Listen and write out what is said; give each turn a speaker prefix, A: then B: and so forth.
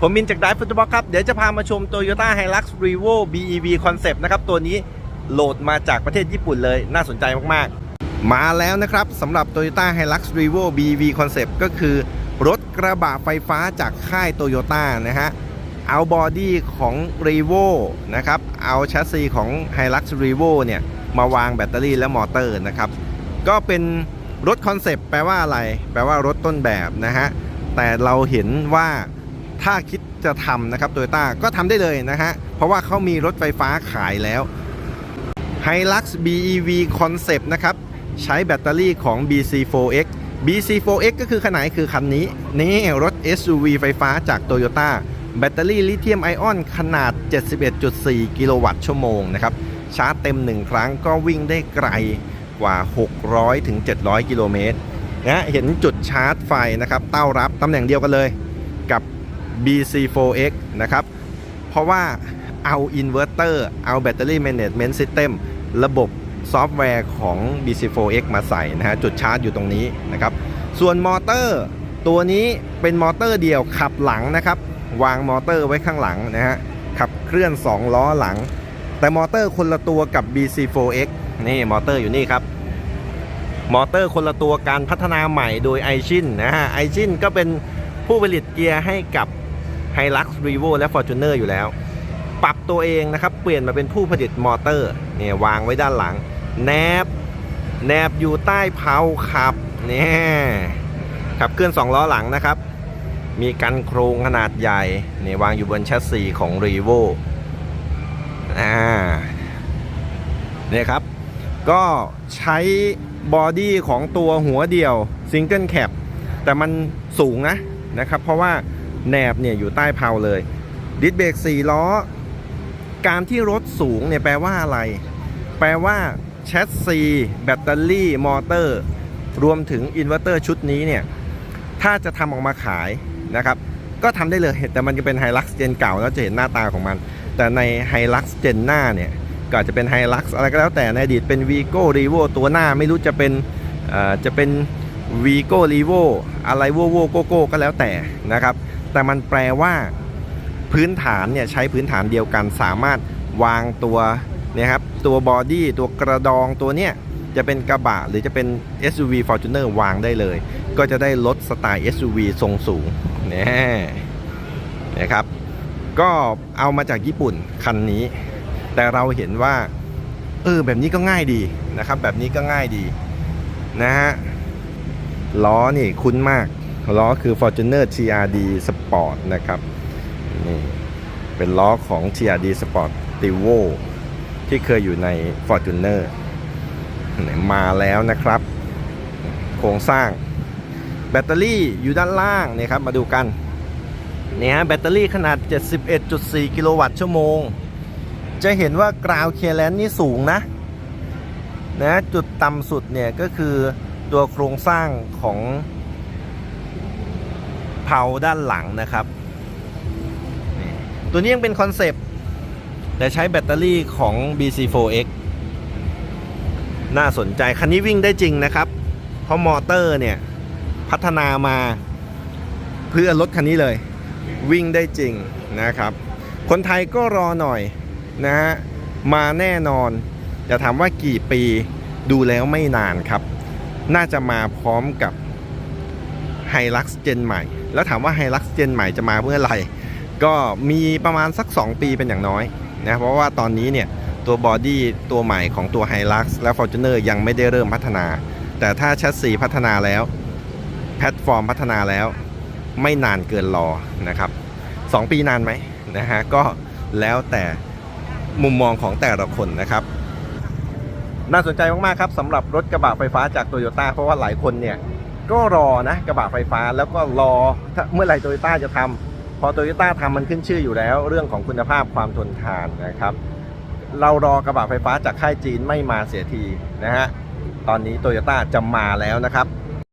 A: ผมมินจากไดฟุตบอลครับ เดี๋ยวจะพามาชม Toyota Hilux Revo BEV Concept นะครับ ตัวนี้โหลดมาจากประเทศญี่ปุ่นเลยน่าสนใจมากๆ มาแล้วนะครับสำหรับ Toyota Hilux Revo BEV Concept ก็คือ รถกระบะไฟฟ้าจากค่าย Toyota นะฮะ เอาบอดี้ของ Revo นะครับ เอาแชสซีของ Hilux Revo เนี่ย มาวางแบตเตอรี่และมอเตอร์นะครับ ก็เป็นรถคอนเซปต์แปลว่าอะไร แปลว่ารถต้นแบบนะฮะ แต่เราเห็นว่า ถ้าคิดจะทำนะครับโตโยต้าก็ทำได้เลยนะฮะ เพราะว่าเขามีรถไฟฟ้าขายแล้ว Hilux BEV Concept นะครับ ใช้แบตเตอรี่ของ BC4X BC4X ก็คือขนาดคือคันนี้ นี่รถ SUV ไฟฟ้าจาก Toyota แบตเตอรี่ลิเธียมไอออนขนาด 71.4 กิโลวัตต์ชั่วโมงนะครับ ชาร์จเต็ม 1 ครั้งก็วิ่งได้ไกลกว่า 600 ถึง 700 กิโลเมตรนะเห็นจุดชาร์จไฟนะครับเต้ารับตำแหน่งเดียวกันเลย กับ BC4X นะครับ เพราะว่าเอาอินเวอร์เตอร์เอาแบตเตอรี่แมネจเมนต์ซิสเต็มระบบซอฟต์แวร์ของ BC4X มาใส่นะฮะจุดชาร์จอยู่ตรงนี้นะครับ ส่วนมอเตอร์ตัวนี้เป็นมอเตอร์เดียวขับหลังนะครับ วางมอเตอร์ไว้ข้างหลังนะฮะขับเคลื่อน 2 ล้อหลัง แต่มอเตอร์คนละตัวกับ BC4X นี่มอเตอร์อยู่นี่ครับ มอเตอร์คนละตัวการพัฒนาใหม่โดยไอชินนะฮะไอชินก็เป็นผู้ผลิตเกียร์ให้กับ Hilux Revo และ Fortuner อยู่แล้ว ปรับตัวเองนะครับ เปลี่ยนมาเป็นผู้ผลิตมอเตอร์เนี่ยวางไว้ด้านหลัง แนบ แนบอยู่ใต้เพาขับเนี่ยขับเคลื่อน2ล้อหลังนะครับ มีกันโครงขนาดใหญ่เนี่ยวางอยู่บนแชสซีของ Revo อ่าเนี่ยครับ ก็ใช้บอดี้ของตัวหัวเดียวซิงเกิลแคปแต่มันสูงนะนะครับ เพราะว่า แหนบเนี่ยอยู่ใต้เพาเลยดิสเบรก4ล้อ การที่รถสูงเนี่ยแปลว่าอะไร แปลว่าแชสซีแบตเตอรี่ มอเตอร์ รวมถึงอินเวอร์เตอร์ชุดนี้เนี่ย ถ้าจะทำออกมาขายนะครับ ก็ทำได้เลยแต่มันจะเป็นไฮลักซ์เจนเก่าแล้วจะเห็นหน้าตาของมัน แต่ในไฮลักซ์เจนหน้าเนี่ย ก็จะเป็นไฮลักซ์อะไรก็แล้วแต่ในอดีตเป็นวีโก้รีโวตัวหน้าไม่รู้จะเป็นอ่อจะเป็นวีโก้รีโวอะไรโวโวโกโก้ก็แล้วแต่นะครับ แต่มันแปลว่าพื้นฐานเนี่ยใช้พื้นฐานเดียวกัน สามารถวางตัวเนี่ยครับตัวบอดี้ตัวกระดองตัวเนี้ยจะเป็นกระบะหรือจะเป็น SUV Fortuner วางได้เลย ก็จะได้รถสไตล์ SUV ทรงสูงเนี่ยนะครับก็เอามาจากญี่ปุ่นคันนี้ แต่เราเห็นว่าเออแบบนี้ก็ง่ายดีนะครับ แบบนี้ก็ง่ายดีนะฮะล้อนี่คุ้นมาก ล้อคือ Fortuner TRD Sport นะครับนี่เป็นล้อของ TRD Sport t i v o ที่เคยอยู่ใน Fortuner เนี่ยมาแล้วนะครับ โครงสร้าง แบตเตอรี่อยู่ด้านล่างนี่ครับมาดูกันเนี่ยฮะแบตเตอรี่ขนาด 71.4 กิโลวัตต์ชั่วโมง จะเห็นว่ากราวเคลียร์นี่สูงนะนะจุดต่ำสุดเนี่ยก็คือตัวโครงสร้างของ เผาด้านหลังนะครับตัวนี้ยังเป็นคอนเซปต์แต่ใช้แบตเตอรี่ของ BC4X น่าสนใจ คันนี้วิ่งได้จริงนะครับ เพราะมอเตอร์เนี่ย พัฒนามาเพื่อรถคันนี้เลย วิ่งได้จริงนะครับ คนไทยก็รอหน่อยนะฮะมาแน่นอน จะถามว่ากี่ปีดูแล้วไม่นานครับ น่าจะมาพร้อมกับ h i l u x เจนใหม่ แล้วถามว่า h i l u x เจนใหม่จะมาเมื่อไหร่ ก็มีประมาณสัก 2 ปีเป็นอย่างน้อยนะเพราะว่าตอนนี้เนี่ยตัวบอดี้ตัวใหม่ของตัว h i l u x และ Fortuner ยังไม่ได้เริ่มพัฒนา แต่ถ้าแชสซีพัฒนาแล้ว แพลตฟอร์มพัฒนาแล้วไม่นานเกินรอนะครับ 2 ปีนานไหมนะฮะก็แล้วแต่มุมมองของแต่ละคนนะครับ น่าสนใจมาก ๆ ครับสำหรับรถกระบะไฟฟ้าจากโตโยต้าเพราะว่าหลายคนเนี่ย ก็รอนะกระบะไฟฟ้าแล้วก็รอเมื่อไหร่โตโยต้าจะทำพอโตโยต้าทำมันขึ้นชื่ออยู่แล้ว เรื่องของคุณภาพความทนทานนะครับ เรารอกระบะไฟฟ้าจากค่ายจีนไม่มาเสียทีนะฮะตอนนี้โตโยต้าจะมาแล้วนะครับ